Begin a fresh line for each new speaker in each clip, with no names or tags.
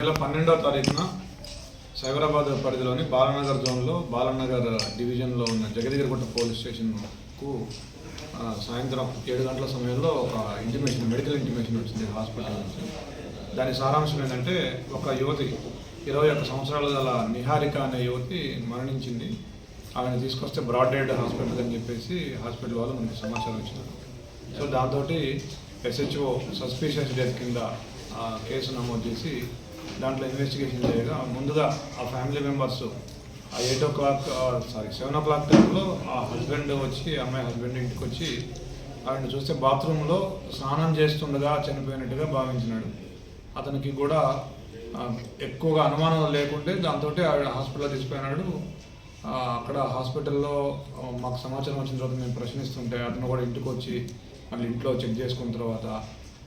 నెల పన్నెండవ తారీఖున సైబరాబాద్ పరిధిలోని బాలనగర్ జోన్లో బాలనగర్ డివిజన్లో ఉన్న జగదిగిరిగుట్ట పోలీస్ స్టేషన్కు సాయంత్రం ఏడు గంటల సమయంలో ఒక ఇంటిమేషన్ మెడికల్ ఇంటిమేషన్ వచ్చింది హాస్పిటల్ నుంచి. దాని సారాంశం ఏంటంటే ఒక యువతి ఇరవై ఒక్క సంవత్సరాల గల నిహారిక అనే యువతి మరణించింది. ఆమెను తీసుకొస్తే బ్రాడ్ డెడ్ హాస్పిటల్ అని చెప్పేసి హాస్పిటల్ వాళ్ళు మనకి సమాచారం ఇచ్చినారు. సో దాంతో ఎస్హెచ్ఓ సస్పీషియస్ డెత్ కింద ఆ కేసు నమోదు చేసి దాంట్లో ఇన్వెస్టిగేషన్ చేయగా ముందుగా ఆ ఫ్యామిలీ మెంబర్స్ ఆ eight o'clock sorry seven o'clock టైంలో ఆ హస్బెండ్ వచ్చి అమ్మాయి హస్బెండ్ ఇంటికి వచ్చి ఆయన చూస్తే బాత్రూంలో స్నానం చేస్తుండగా చనిపోయినట్టుగా భావించినాడు. అతనికి కూడా ఎక్కువగా అనుమానం లేకుంటే దాంతో ఆవిడ హాస్పిటల్ తీసుకుపోయినాడు. అక్కడ హాస్పిటల్లో మాకు సమాచారం వచ్చిన తర్వాత మేము ప్రశ్నిస్తుంటే అతను కూడా ఇంటికి వచ్చి మళ్ళీ ఇంట్లో చెక్ చేసుకున్న తర్వాత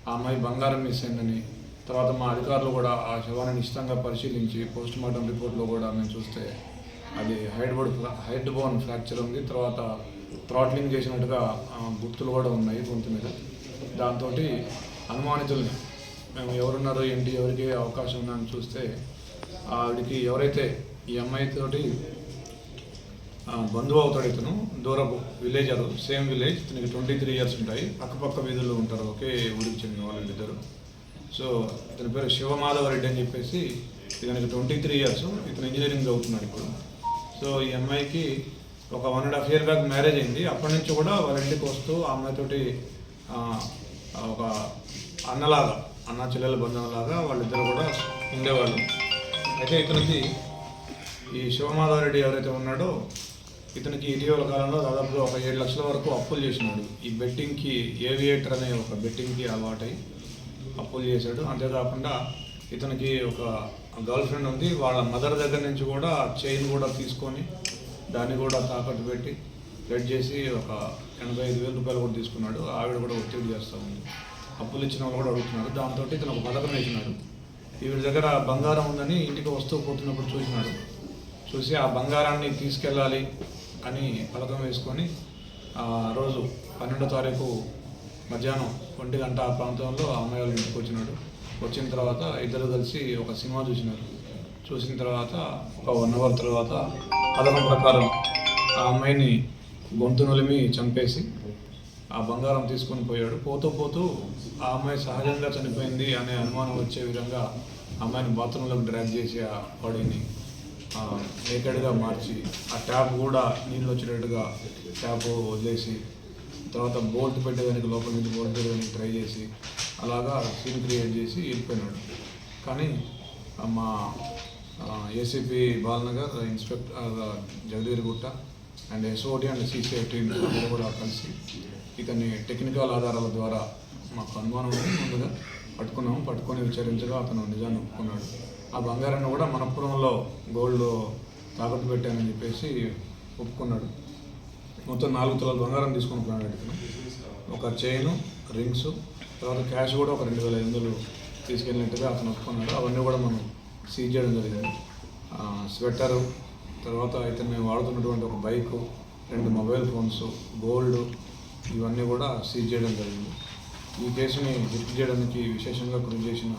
ఆ అమ్మాయి బంగారం మిస్ అయిందని తర్వాత మా అధికారులు కూడా ఆ శవాన్ని నిశ్చితంగా పరిశీలించి పోస్ట్ మార్టం రిపోర్ట్లో కూడా మేము చూస్తే అది hyoid board hyoid bone fracture ఉంది. తర్వాత థ్రాట్లింగ్ చేసినట్టుగా గుర్తులు కూడా ఉన్నాయి గొంతు మీద. దాంతో అనుమానితుల్ని మేము ఎవరున్నారో ఏంటి ఎవరికి అవకాశం ఉందని చూస్తే ఆవిడికి ఎవరైతే ఈ అమ్మాయితోటి బంధువు అవుతాడు ఇతను దూరపు విలేజర్ సేమ్ విలేజ్. ఇతనికి ట్వంటీ త్రీ ఇయర్స్ ఉంటాయి. పక్కపక్క వీధుల్లో ఉంటారు. ఒకే ఊరికి చెందిన వాళ్ళు ఇద్దరు సో ఇతని పేరు శివమాధవ రెడ్డి అని చెప్పేసి ఇతనికి ట్వంటీ త్రీ ఇయర్స్ ఇతను ఇంజనీరింగ్ చదువుతున్నాడు ఇప్పుడు. సో ఈ అమ్మాయికి ఒక one and half year back marriage అయింది. అప్పటి నుంచి కూడా వాళ్ళ ఇంటికి వస్తూ ఆ అమ్మాయితోటి ఒక అన్నలాగా అన్న చెల్లెల బంధంలాగా వాళ్ళిద్దరు కూడా ఉండేవాళ్ళు. అయితే ఇతనికి ఈ శివమాధవరెడ్డి ఎవరైతే ఉన్నాడో ఇతనికి ఇటీవల కాలంలో దాదాపుగా ఒక ఏడు లక్షల వరకు అప్పులు చేసినాడు. ఈ బెట్టింగ్కి ఏవియేటర్ అనే ఒక బెట్టింగ్కి అలవాటై అప్పులు చేశాడు. అంతేకాకుండా ఇతనికి ఒక గర్ల్ ఫ్రెండ్ ఉంది. వాళ్ళ మదర్ దగ్గర నుంచి కూడా చైన్ కూడా తీసుకొని దాన్ని కూడా తాకట్టు పెట్టి రెడ్ చేసి ఒక ఎనభై ఐదు వేల రూపాయలు కూడా తీసుకున్నాడు. ఆవిడ కూడా ఒత్తిడి చేస్తూ ఉంది. అప్పులు ఇచ్చిన వాళ్ళు కూడా అడుగుతున్నారు. దాంతో ఇతను ఒక పథకం వేసినాడు. ఈవిడ దగ్గర బంగారం ఉందని ఇంటికి వస్తూ పోతున్నప్పుడు చూసినాడు. చూసి ఆ బంగారాన్ని తీసుకెళ్ళాలి అని పథకం వేసుకొని ఆ రోజు పన్నెండో తారీఖు మధ్యాహ్నం ఒంటి గంట ఆ ప్రాంతంలో ఆ అమ్మాయి వాళ్ళ ఇంటికి వచ్చినాడు. వచ్చిన తర్వాత ఇద్దరు కలిసి ఒక సినిమా చూసినారు. చూసిన తర్వాత ఒక వన్ అవర్ తర్వాత కథనం ప్రకారం ఆ అమ్మాయిని గొంతు నులిమి చంపేసి ఆ బంగారం తీసుకొని పోయాడు. పోతూ పోతూ ఆ అమ్మాయి సహజంగా చనిపోయింది అనే అనుమానం వచ్చే విధంగా అమ్మాయిని బాత్రూంలోకి డ్రాగ్ చేసి ఆ బాడీని నేకెడ్గా మార్చి ఆ ట్యాప్ కూడా నీళ్ళు వచ్చేటట్టుగా ట్యాప్ వదిలేసి తర్వాత బోల్ట్ పెట్టేదానికి లోపల నుంచి బోల్ట్ పెట్టేదానికి ట్రై చేసి అలాగా సీన్ క్రియేట్ చేసి వెళ్ళిపోయినాడు. కానీ మా ACP Balanagar inspector Jagadgirigutta and SOT and CCI team అందరూ కూడా కలిసి ఇతన్ని టెక్నికల్ ఆధారాల ద్వారా మాకు అనుమానం ముందుగా పట్టుకున్నాము. పట్టుకొని విచారించగా అతను నిజాన్ని ఒప్పుకున్నాడు. ఆ బంగారాన్ని కూడా మనపురంలో గోల్డ్ తాకట్టు పెట్టానని చెప్పేసి ఒప్పుకున్నాడు. మొత్తం నాలుగు తులాల బంగారం తీసుకొని ప్లాన్ ఇతను ఒక చైను రింగ్స్ తర్వాత క్యాష్ కూడా ఒక రెండు వేల ఐదు వందలు తీసుకెళ్ళినట్టుగా అతను ఒప్పుకున్నాడు. అవన్నీ కూడా మనం సీజ్ చేయడం జరిగింది. స్వెట్టరు స్వెటరు తర్వాత మేము వాడుతున్నటువంటి ఒక బైకు రెండు మొబైల్ ఫోన్స్ గోల్డ్ ఇవన్నీ కూడా సీజ్ చేయడం జరిగింది. ఈ కేసుని గుర్తు చేయడానికి విశేషంగా కృషి చేసిన